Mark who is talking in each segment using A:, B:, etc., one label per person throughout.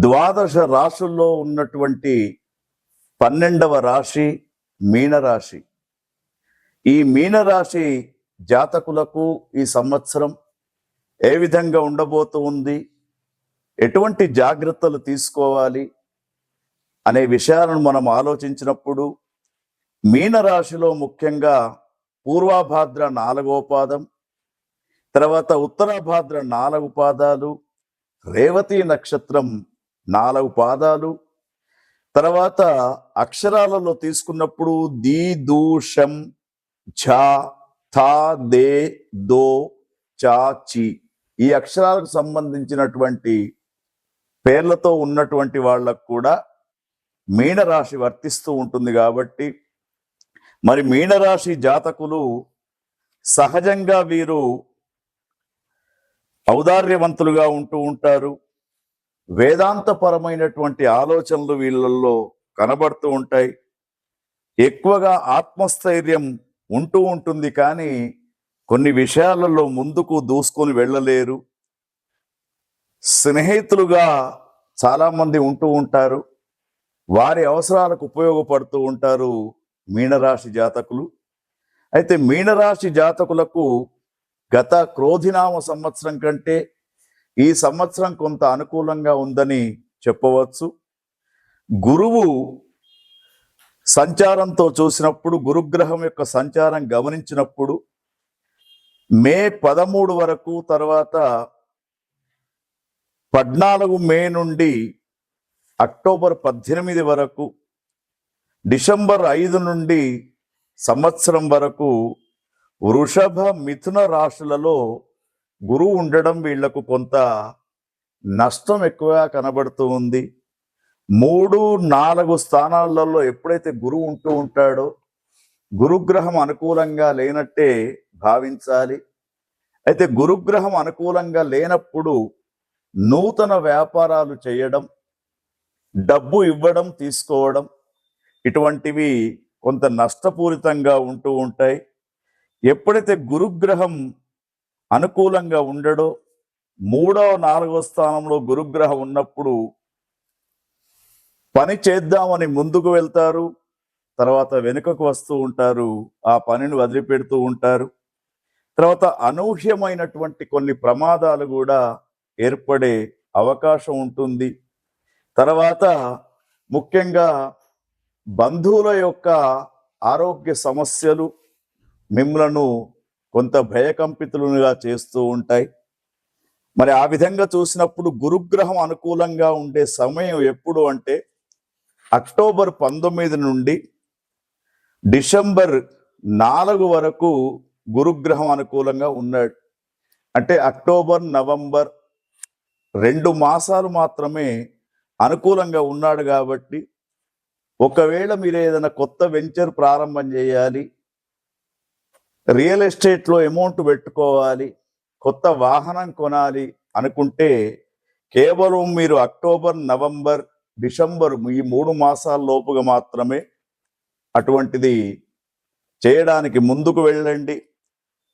A: ద్వాదశ రాశుల్లో ఉన్నటువంటి పన్నెండవ రాశి మీనరాశి. ఈ మీనరాశి జాతకులకు ఈ సంవత్సరం ఏ విధంగా ఉండబోతూ ఉంది? ఎటువంటి జాగ్రత్తలు తీసుకోవాలి? అనే విషయాలను మనం ఆలోచించినప్పుడు మీనరాశిలో ముఖ్యంగా పూర్వాభాద్ర నాలుగో పాదం తర్వాత ఉత్తరాభాద్ర నాలుగు పాదాలు రేవతి నక్షత్రం నాలుగు పాదాలు. తర్వాత అక్షరాలలో తీసుకున్నప్పుడు ది దూషం షం థా దే దో చా చి. ఈ అక్షరాలకు సంబంధించినటువంటి పేర్లతో ఉన్నటువంటి వాళ్ళకు కూడా మీనరాశి వర్తిస్తూ ఉంటుంది కాబట్టి మరి మీనరాశి జాతకులు సహజంగా వీరు ఔదార్యవంతులుగా ఉంటూ ఉంటారు. వేదాంతపరమైనటువంటి ఆలోచనలు వీళ్ళల్లో కనబడుతూ ఉంటాయి. ఎక్కువగా ఆత్మస్థైర్యం ఉంటూ ఉంటుంది కానీ కొన్ని విషయాలలో ముందుకు దూసుకొని వెళ్ళలేరు. స్నేహితులుగా చాలామంది ఉంటూ ఉంటారు. వారి అవసరాలకు ఉపయోగపడుతూ ఉంటారు మీనరాశి జాతకులు. అయితే మీనరాశి జాతకులకు గత క్రోధినామ సంవత్సరం కంటే ఈ సంవత్సరం కొంత అనుకూలంగా ఉందని చెప్పవచ్చు. గురువు సంచారంతో చూసినప్పుడు గురుగ్రహం యొక్క సంచారం గమనించినప్పుడు మే పదమూడు వరకు తర్వాత పద్నాలుగు మే నుండి అక్టోబర్ పద్దెనిమిది వరకు డిసెంబర్ ఐదు నుండి సంవత్సరం వరకు వృషభ మిథున రాశులలో గురువు ఉండడం వీళ్ళకు కొంత నష్టం ఎక్కువగా కనబడుతూ ఉంది. మూడు నాలుగు స్థానాలలో ఎప్పుడైతే గురువు ఉంటూ ఉంటాడో గురుగ్రహం అనుకూలంగా లేనట్టే భావించాలి. అయితే గురుగ్రహం అనుకూలంగా లేనప్పుడు నూతన వ్యాపారాలు చేయడం డబ్బు ఇవ్వడం తీసుకోవడం ఇటువంటివి కొంత నష్టపూరితంగా ఉంటూ ఉంటాయి. ఎప్పుడైతే గురుగ్రహం అనుకూలంగా ఉండడో మూడవ నాలుగవ స్థానంలో గురుగ్రహం ఉన్నప్పుడు పని చేద్దామని ముందుకు వెళ్తారు తర్వాత వెనుకకు వస్తూ ఉంటారు ఆ పనిని వదిలిపెడుతూ ఉంటారు. తర్వాత అనూహ్యమైనటువంటి కొన్ని ప్రమాదాలు కూడా ఏర్పడే అవకాశం ఉంటుంది. తర్వాత ముఖ్యంగా బంధువుల యొక్క ఆరోగ్య సమస్యలు మిమ్మలను కొంత భయకంపితులుగా చేస్తూ ఉంటాయి. మరి ఆ విధంగా చూసినప్పుడు గురుగ్రహం అనుకూలంగా ఉండే సమయం ఎప్పుడు అంటే అక్టోబర్ పంతొమ్మిది నుండి డిసెంబర్ నాలుగు వరకు గురుగ్రహం అనుకూలంగా ఉన్నాడు. అంటే అక్టోబర్ నవంబర్ రెండు మాసాలు మాత్రమే అనుకూలంగా ఉన్నాడు కాబట్టి ఒకవేళ మీరు ఏదైనా కొత్త వెంచర్ ప్రారంభం చేయాలి రియల్ ఎస్టేట్లో అమౌంట్ పెట్టుకోవాలి కొత్త వాహనం కొనాలి అనుకుంటే కేవలం మీరు అక్టోబర్ నవంబర్ డిసెంబర్ ఈ మూడు మాసాల లోపుగా మాత్రమే అటువంటిది చేయడానికి ముందుకు వెళ్ళండి.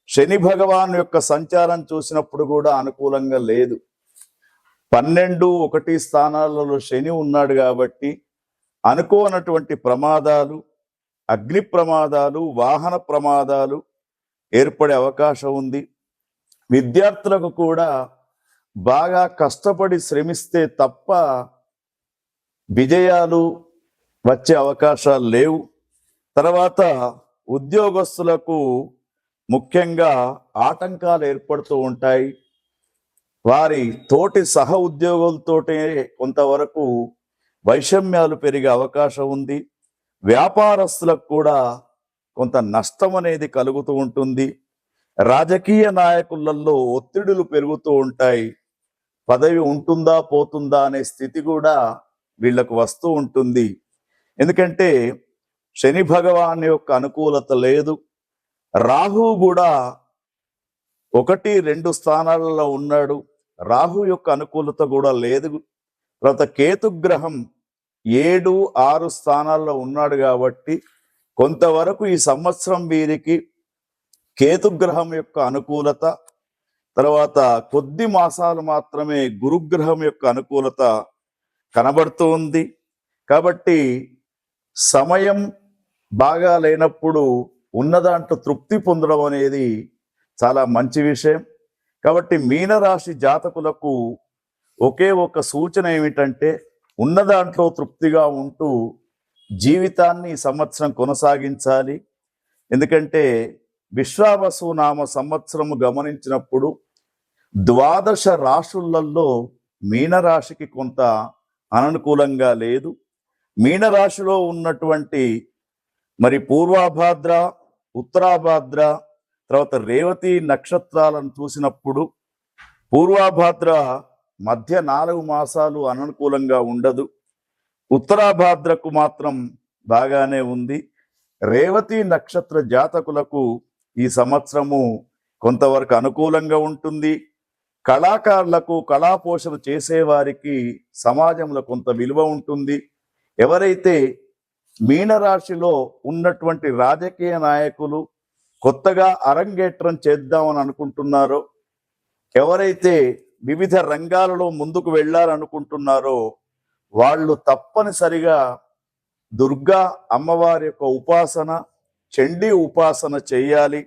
A: శని భగవాన్ యొక్క సంచారం చూసినప్పుడు కూడా అనుకూలంగా లేదు. పన్నెండు ఒకటి స్థానాలలో శని ఉన్నాడు కాబట్టి అనుకోనటువంటి ప్రమాదాలు అగ్ని ప్రమాదాలు వాహన ప్రమాదాలు ఏర్పడే అవకాశం ఉంది. విద్యార్థులకు కూడా బాగా కష్టపడి శ్రమిస్తే తప్ప విజయాలు వచ్చే అవకాశాలు లేవు. తర్వాత ఉద్యోగస్తులకు ముఖ్యంగా ఆటంకాలు ఏర్పడుతూ ఉంటాయి. వారి తోటి సహ ఉద్యోగులతోటే కొంతవరకు వైషమ్యాలు పెరిగే అవకాశం ఉంది. వ్యాపారస్తులకు కూడా కొంత నష్టం అనేది కలుగుతూ ఉంటుంది. రాజకీయ నాయకులలో ఒత్తిడులు పెరుగుతూ ఉంటాయి. పదవి ఉంటుందా పోతుందా అనే స్థితి కూడా వీళ్ళకు వస్తూ ఉంటుంది. ఎందుకంటే శని భగవాన్ యొక్క అనుకూలత లేదు. రాహు కూడా ఒకటి రెండు స్థానాలలో ఉన్నాడు. రాహు యొక్క అనుకూలత కూడా లేదు. తర్వాత కేతుగ్రహం ఏడు ఆరు స్థానాల్లో ఉన్నాడు కాబట్టి కొంతవరకు ఈ సంవత్సరం వీరికి కేతుగ్రహం యొక్క అనుకూలత తర్వాత కొద్ది మాసాలు మాత్రమే గురుగ్రహం యొక్క అనుకూలత కనబడుతూ ఉంది. కాబట్టి సమయం బాగా లేనప్పుడు ఉన్నదాంట్లో తృప్తి పొందడం అనేది చాలా మంచి విషయం. కాబట్టి మీనరాశి జాతకులకు ఒకే ఒక సూచన ఏమిటంటే ఉన్నదాంట్లో తృప్తిగా ఉంటూ జీవితాన్ని ఈ సంవత్సరం కొనసాగించాలి. ఎందుకంటే విశ్వావసు నామ సంవత్సరము గమనించినప్పుడు ద్వాదశ రాశులలో మీనరాశికి కొంత అననుకూలంగా లేదు. మీనరాశిలో ఉన్నటువంటి మరి పూర్వాభాద్ర ఉత్తరాభాద్ర తర్వాత రేవతి నక్షత్రాలను చూసినప్పుడు పూర్వాభాద్ర మధ్య నాలుగు మాసాలు అననుకూలంగా ఉండదు. ఉత్తరాభాద్రకు మాత్రం బాగానే ఉంది. రేవతి నక్షత్ర జాతకులకు ఈ సంవత్సరము కొంతవరకు అనుకూలంగా ఉంటుంది. కళాకారులకు కళాపోషణ చేసేవారికి సమాజంలో కొంత విలువ ఉంటుంది. ఎవరైతే మీనరాశిలో ఉన్నటువంటి రాజకీయ నాయకులు కొత్తగా అరంగేట్రం చేద్దామని అనుకుంటున్నారో ఎవరైతే వివిధ రంగాలలో ముందుకు వెళ్ళాలనుకుంటున్నారో వాళ్ళు తప్పనిసరిగా దుర్గా అమ్మవారి యొక్క ఉపాసన చండీ ఉపాసన చేయాలి.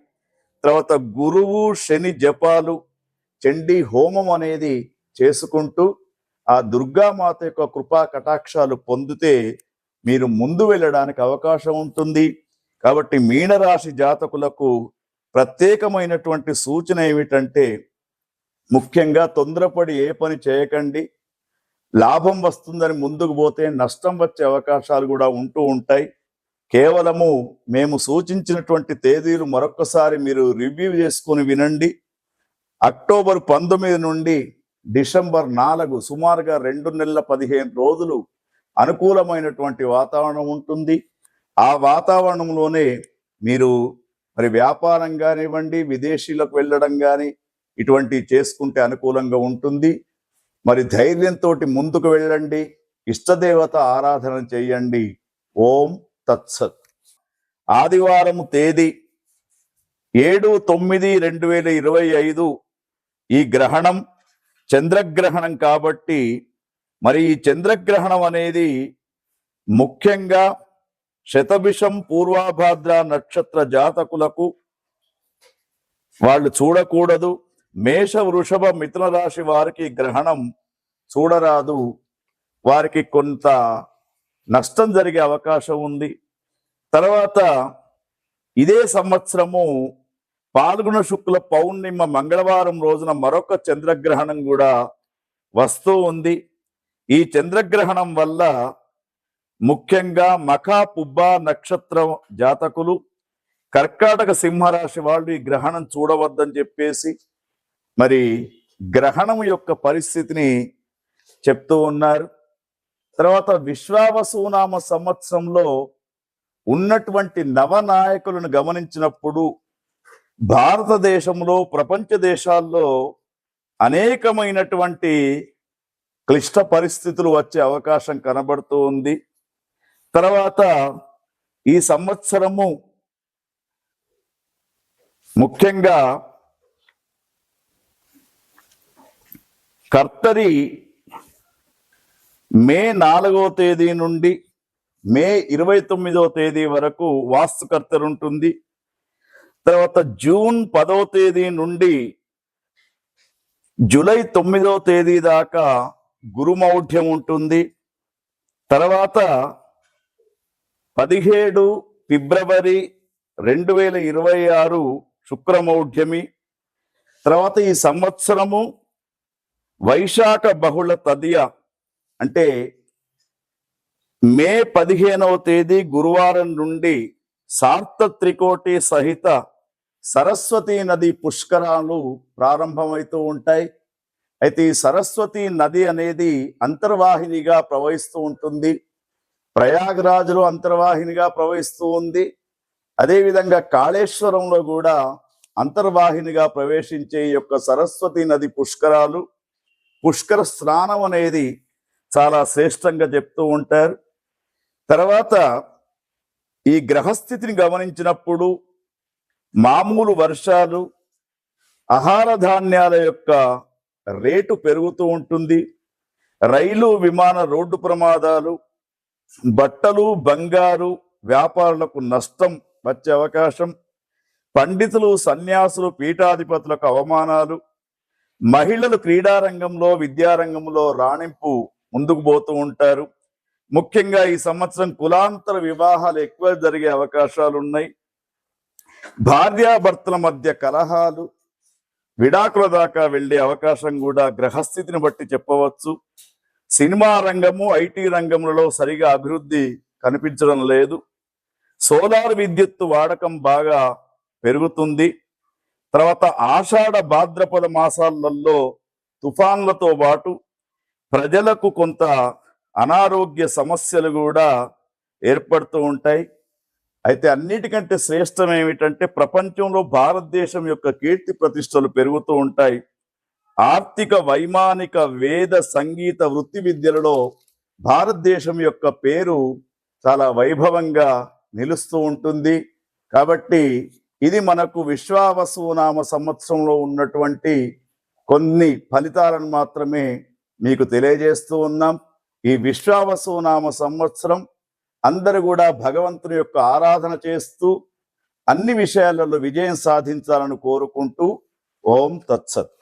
A: తర్వాత గురువు శని జపాలు చండీ హోమం అనేది చేసుకుంటూ ఆ దుర్గామాత యొక్క కృపా కటాక్షాలు పొందితే మీరు ముందు వెళ్ళడానికి అవకాశం ఉంటుంది. కాబట్టి మీనరాశి జాతకులకు ప్రత్యేకమైనటువంటి సూచన ఏమిటంటే ముఖ్యంగా తొందరపడి ఏ పని చేయకండి. లాభం వస్తుందని ముందుకు పోతే నష్టం వచ్చే అవకాశాలు కూడా ఉంటూ ఉంటాయి. కేవలము మేము సూచించినటువంటి తేదీలు మరొకసారి మీరు రివ్యూ చేసుకొని వినండి. అక్టోబర్ పంతొమ్మిది నుండి డిసెంబర్ నాలుగు సుమారుగా రెండు నెలల పదిహేను రోజులు అనుకూలమైనటువంటి వాతావరణం ఉంటుంది. ఆ వాతావరణంలోనే మీరు మరి వ్యాపారం కానివ్వండి విదేశీలకు వెళ్ళడం కానీ ఇటువంటి చేసుకుంటే అనుకూలంగా ఉంటుంది. మరి ధైర్యంతో ముందుకు వెళ్ళండి. ఇష్టదేవత ఆరాధన చేయండి. ఓం తత్సత్. ఆదివారం తేదీ ఏడు తొమ్మిది రెండు వేల ఇరవై ఐదు. ఈ గ్రహణం చంద్రగ్రహణం కాబట్టి మరి ఈ చంద్రగ్రహణం అనేది ముఖ్యంగా శతభిషం పూర్వాభాద్ర నక్షత్ర జాతకులకు వాళ్ళు చూడకూడదు. మేష వృషభ మిథున రాశి వారికి గ్రహణం చూడరాదు. వారికి కొంత నష్టం జరిగే అవకాశం ఉంది. తర్వాత ఇదే సంవత్సరము పాల్గొన శుక్ల పౌర్ణిమ మంగళవారం రోజున మరొక చంద్రగ్రహణం కూడా వస్తూ ఉంది. ఈ చంద్రగ్రహణం వల్ల ముఖ్యంగా మఖా పుబ్బ నక్షత్ర జాతకులు కర్కాటక సింహరాశి వాళ్ళు ఈ గ్రహణం చూడవద్దని చెప్పేసి మరి గ్రహణం యొక్క పరిస్థితిని చెప్తూ ఉన్నారు. తర్వాత విశ్వావసునామ సంవత్సరంలో ఉన్నటువంటి నవనాయకులను గమనించినప్పుడు భారతదేశంలో ప్రపంచ దేశాల్లో అనేకమైనటువంటి క్లిష్ట పరిస్థితులు వచ్చే అవకాశం కనబడుతూ ఉంది. తర్వాత ఈ సంవత్సరము ముఖ్యంగా కర్తరి మే నాలుగో తేదీ నుండి మే ఇరవై తొమ్మిదో తేదీ వరకు వాస్తుకర్తరు ఉంటుంది తర్వాత జూన్ పదో తేదీ నుండి జూలై తొమ్మిదవ తేదీ దాకా గురుమౌఢ్యం ఉంటుంది. తర్వాత పదిహేడు ఫిబ్రవరి రెండు వేల ఇరవై ఆరు శుక్రమౌఢ్యమి. తర్వాత ఈ సంవత్సరము వైశాఖ బహుళ తదియ అంటే మే పదిహేనవ తేదీ గురువారం నుండి సార్త త్రికోటి సహిత సరస్వతి నది పుష్కరాలు ప్రారంభమవుతూ ఉంటాయి. అయితే ఈ సరస్వతి నది అనేది అంతర్వాహినిగా ప్రవహిస్తూ ఉంటుంది. ప్రయాగరాజులో అంతర్వాహినిగా ప్రవహిస్తూ ఉంది. అదేవిధంగా కాళేశ్వరంలో కూడా అంతర్వాహినిగా ప్రవేశించే యొక్క సరస్వతి నది పుష్కరాలు పుష్కర స్నానం అనేది చాలా శ్రేష్టంగా చెప్తూ ఉంటారు. తర్వాత ఈ గ్రహస్థితిని గమనించినప్పుడు మామూలు వర్షాలు ఆహార ధాన్యాల యొక్క రేటు పెరుగుతూ ఉంటుంది. రైలు విమాన రోడ్డు ప్రమాదాలు బట్టలు బంగారు వ్యాపారులకు నష్టం వచ్చే అవకాశం పండితులు సన్యాసులు పీఠాధిపతులకు అవమానాలు మహిళలు క్రీడారంగంలో విద్యారంగంలో రాణింపు ముందుకు పోతూ ఉంటారు. ముఖ్యంగా ఈ సంవత్సరం కులాంతర వివాహాలు ఎక్కువ జరిగే అవకాశాలు ఉన్నాయి. భార్యాభర్తల మధ్య కలహాలు విడాకుల దాకా వెళ్ళే అవకాశం కూడా గ్రహస్థితిని బట్టి చెప్పవచ్చు. సినిమా రంగము ఐటీ రంగములలో సరిగా అభివృద్ధి కనిపించడం లేదు. సోలార్ విద్యుత్తు వాడకం బాగా పెరుగుతుంది. తర్వాత ఆషాఢ భాద్రపద మాసాలలో తుఫాన్లతో పాటు ప్రజలకు కొంత అనారోగ్య సమస్యలు కూడా ఏర్పడుతూ ఉంటాయి. అయితే అన్నిటికంటే శ్రేష్టం ఏమిటంటే ప్రపంచంలో భారతదేశం యొక్క కీర్తి ప్రతిష్టలు పెరుగుతూ ఉంటాయి. ఆర్థిక వైమానిక వేద సంగీత వృత్తి విద్యలలో భారతదేశం యొక్క పేరు చాలా వైభవంగా నిలుస్తూ ఉంటుంది. కాబట్టి ఇది మనకు విశ్వావసునామ సంవత్సరంలో ఉన్నటువంటి కొన్ని ఫలితాలను మాత్రమే మీకు తెలియజేస్తూ ఉన్నాం. ఈ విశ్వావసునామ సంవత్సరం అందరూ కూడా భగవంతుని యొక్క ఆరాధన చేస్తూ అన్ని విషయాలలో విజయం సాధించాలని కోరుకుంటూ ఓం తత్సత్.